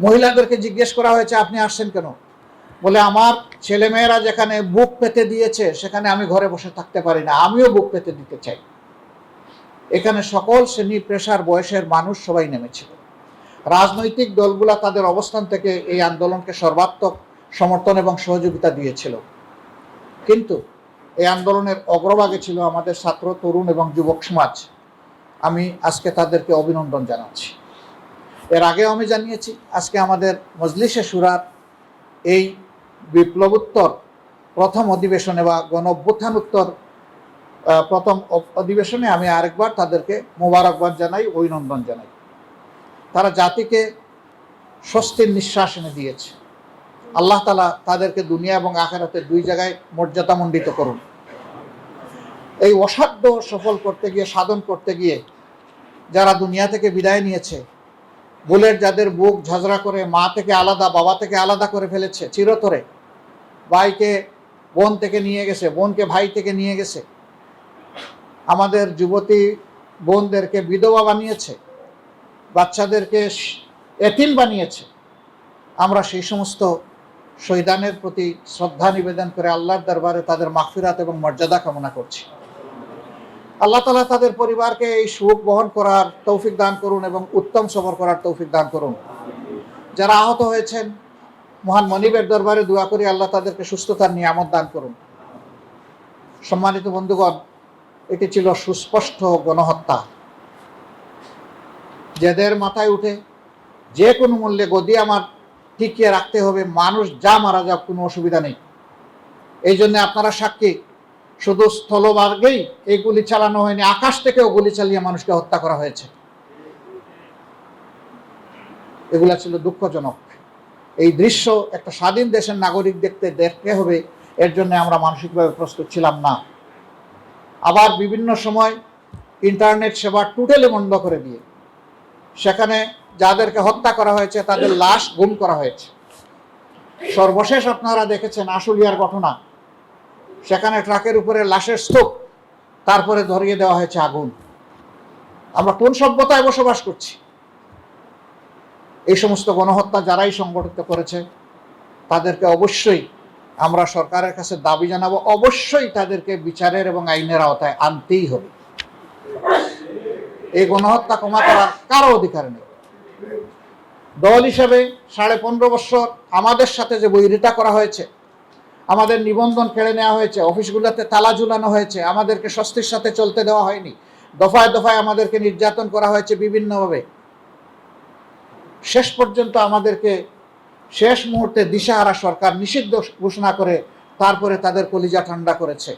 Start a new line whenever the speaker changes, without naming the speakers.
মহিলাদেরকে জিজ্ঞেস করা হয়েছে, আপনি আসছেন কেন? বলে, আমার ছেলেমেয়েরা যেখানে বুক পেতে দিয়েছে, সেখানে আমি ঘরে বসে থাকতে পারি না। আমিও বুক পেতে দিতে চাই। এখানে সকল শ্রেণি পেশার বয়সের মানুষ সবাই নেমেছিল। রাজনৈতিক দলগুলা তাদের অবস্থান থেকে এই আন্দোলনকে সর্বাত্মক সমর্থন এবং সহযোগিতা দিয়েছিল। কিন্তু এই আন্দোলনের অগ্রভাগে ছিল আমাদের ছাত্র, তরুণ এবং যুবক সমাজ। আমি আজকে তাদেরকে অভিনন্দন জানাচ্ছি। এর আগেও আমি জানিয়েছি আজকে আমাদের মজলিসে সুরার এই বিপ্লবোত্তর প্রথম অধিবেশনে বা গণ আহ, প্রথম অধিবেশনে আমি আরেকবার তাদেরকে মোবারকবাদ জানাই অভিনন্দন জানাই। তারা জাতিকে স্বস্তির নিঃশ্বাস এনে দিয়েছে। আল্লাহ তালা তাদেরকে দুনিয়া এবং আখেরাতে দুই জায়গায় মর্যাদামণ্ডিত করুন। এই অসাধ্য সফল করতে গিয়ে সাধন করতে গিয়ে যারা দুনিয়া থেকে বিদায় নিয়েছে বুলেট যাদের বুক ঝাঁঝরা করে মা থেকে আলাদা, বাবা থেকে আলাদা করে ফেলেছে চিরতরে। ভাইকে বোন থেকে নিয়ে গেছে, বোনকে ভাই থেকে নিয়ে গেছে। আমাদের যুবতী বোনদেরকে বিধবা বানিয়েছে, বাচ্চাদেরকে এতিম বানিয়েছে। আমরা সেই সমস্ত শহীদানের প্রতি শ্রদ্ধা নিবেদন করে আল্লাহর দরবারে তাদের মাগফিরাত এবং মর্যাদা কামনা করছি। আল্লাহ তালা তাদের পরিবারকে এই সুখ বহন করার তৌফিক দান করুন এবং উত্তম সফর করার তৌফিক দান করুন। যারা আহত হয়েছেন, মহান মনিবের দরবারে দোয়া করি, আল্লাহ তাদেরকে সুস্থতার নিয়ামত দান করুন। সম্মানিত বন্ধুগণ, এটি ছিল সুস্পষ্ট গণহত্যা। যাদের মাথায় উঠে যে কোনো মূল্যে গদি আমার টিকিয়ে রাখতে হবে, মানুষ যা মারা যাক কোনো অসুবিধা নেই। এই জন্য আপনারা সাক্ষী শুধু স্থলমার্গেই এই গুলি চালানো হয়নি, আকাশ থেকেও গুলি চালিয়ে মানুষকে হত্যা করা হয়েছে। এগুলা ছিল দুঃখজনক। এই দৃশ্য একটা স্বাধীন দেশের নাগরিক দেখতে দেখতে হবে, এর জন্য আমরা মানসিকভাবে প্রস্তুত ছিলাম না। আবার বিভিন্ন সময় ইন্টারনেট সেবা টোটালি বন্ধ করে দিয়ে, সেখানে যাদেরকে হত্যা করা হয়েছে, তাদের লাশ গুম করা হয়েছে। সর্বশেষ আপনারা দেখেছেন আশুলিয়ার ঘটনা। সেখানে ট্রাকের উপরে লাশের স্তূপ, তারপরে ধরিয়ে দেওয়া হয়েছে আগুন। আমরা কোন সভ্যতায় বসবাস করছি? এই সমস্ত গণহত্যা যারাই সংগঠিত করেছে, তাদেরকে অবশ্যই আমরা সরকারের কাছে দাবি জানাব, অবশ্যই তাদেরকে বিচারের এবং আইনের আওতায় আনতেই হবে। এই গণহত্যা ক্ষমা করার কারও অধিকার নেই। দল হিসাবে সাড়ে পনেরো বছর আমাদের সাথে যে বৈরিতা করা হয়েছে আমাদের নিবন্ধন কেড়ে নেওয়া হয়েছে, অফিসগুলোতে তালা ঝুলানো হয়েছে, আমাদেরকে স্বস্তির সাথে চলতে দেওয়া হয়নি। দফায় দফায় আমাদেরকে নির্যাতন করা হয়েছে বিভিন্নভাবে। শেষ পর্যন্ত আমাদেরকে শেষ মুহূর্তে দিশাহারা সরকার নিষিদ্ধ ঘোষণা করে তারপরে তাদের কলিজা ঠান্ডা করেছে।